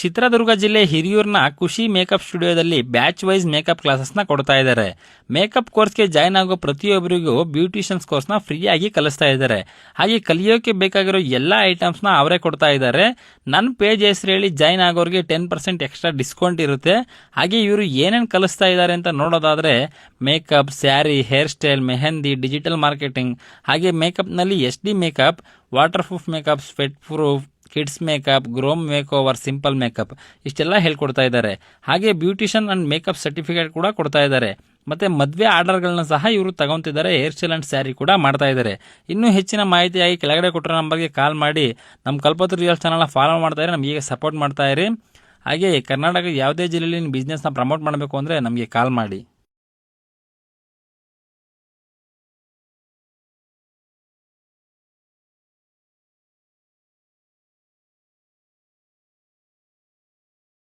ಚಿತ್ರದುರ್ಗ ಜಿಲ್ಲೆ ಹಿರಿಯೂರಿನ ಖುಷಿ ಮೇಕಪ್ ಸ್ಟುಡಿಯೋದಲ್ಲಿ ಬ್ಯಾಚ್ ವೈಸ್ ಮೇಕಪ್ ಕ್ಲಾಸಸ್ನ ಕೊಡ್ತಾ ಇದ್ದಾರೆ. ಮೇಕಪ್ ಕೋರ್ಸ್ಗೆ ಜಾಯ್ನ್ ಆಗೋ ಪ್ರತಿಯೊಬ್ಬರಿಗೂ ಬ್ಯೂಟಿಷಿಯನ್ಸ್ ಕೋರ್ಸ್ನ ಫ್ರೀಯಾಗಿ ಕಲಿಸ್ತಾ ಇದ್ದಾರೆ. ಹಾಗೆ ಕಲಿಯೋಕೆ ಬೇಕಾಗಿರೋ ಎಲ್ಲ ಐಟಮ್ಸ್ನ ಅವರೇ ಕೊಡ್ತಾ ಇದ್ದಾರೆ. ನನ್ನ ಪೇಜ್ ಹೆಸರು ಹೇಳಿ ಜಾಯ್ನ್ ಆಗೋರಿಗೆ ಟೆನ್ ಪರ್ಸೆಂಟ್ ಎಕ್ಸ್ಟ್ರಾ ಡಿಸ್ಕೌಂಟ್ ಇರುತ್ತೆ. ಹಾಗೆ ಇವರು ಏನೇನು ಕಲಿಸ್ತಾ ಇದ್ದಾರೆ ಅಂತ ನೋಡೋದಾದ್ರೆ makeup, sari, hairstyle, mehndi, digital marketing, ಹಾಗೆ ಮೇಕಪ್ನಲ್ಲಿ S D makeup, waterproof makeup sweatproof kids makeup groom make simple makeup ಇಷ್ಟೆಲ್ಲ ಹೇಳ್ಕೊಡ್ತಾ ಇದ್ದಾರೆ. ಹಾಗೆ ಬ್ಯೂಟಿಷಿಯನ್ ಅಂಡ್ ಮೇಕಪ್ ಸರ್ಟಿಫಿಕೇಟ್ ಕೂಡ ಕೊಡ್ತಾ ಇದ್ದಾರೆ. ಮತ್ತೆ ಮದುವೆ ಆರ್ಡರ್ಗಳನ್ನ ಸಹ ಇವರು ತಗೊಂತಿದ್ದಾರೆ. ಹೇರ್ ಸ್ಟೈಲ್ ಅಂಡ್ ಸ್ಯಾರಿ ಕೂಡ ಮಾಡ್ತಾ ಇದ್ದಾರೆ. ಇನ್ನೂ ಹೆಚ್ಚಿನ ಮಾಹಿತಿಯಾಗಿ ಕೆಳಗಡೆ ಕೊಟ್ಟಿರೋ ನಂಬರ್ಗೆ ಕಾಲ್ ಮಾಡಿ. ನಮ್ಮ ಕಲ್ಪತ್ರ ರಿಯಲ್ ಚಾನಲ್ನ ಫಾಲೋ ಮಾಡ್ತಾ ಇರಿ, ನಮಗೆ ಸಪೋರ್ಟ್ ಮಾಡ್ತಾ ಇರಿ. ಹಾಗೆ ಕರ್ನಾಟಕ ಯಾವುದೇ ಜಿಲ್ಲೆಯಲ್ಲಿ ಬಿಸ್ನೆಸ್ನ ಪ್ರಮೋಟ್ ಮಾಡಬೇಕು ಅಂದರೆ ನಮಗೆ ಕಾಲ್ ಮಾಡಿ.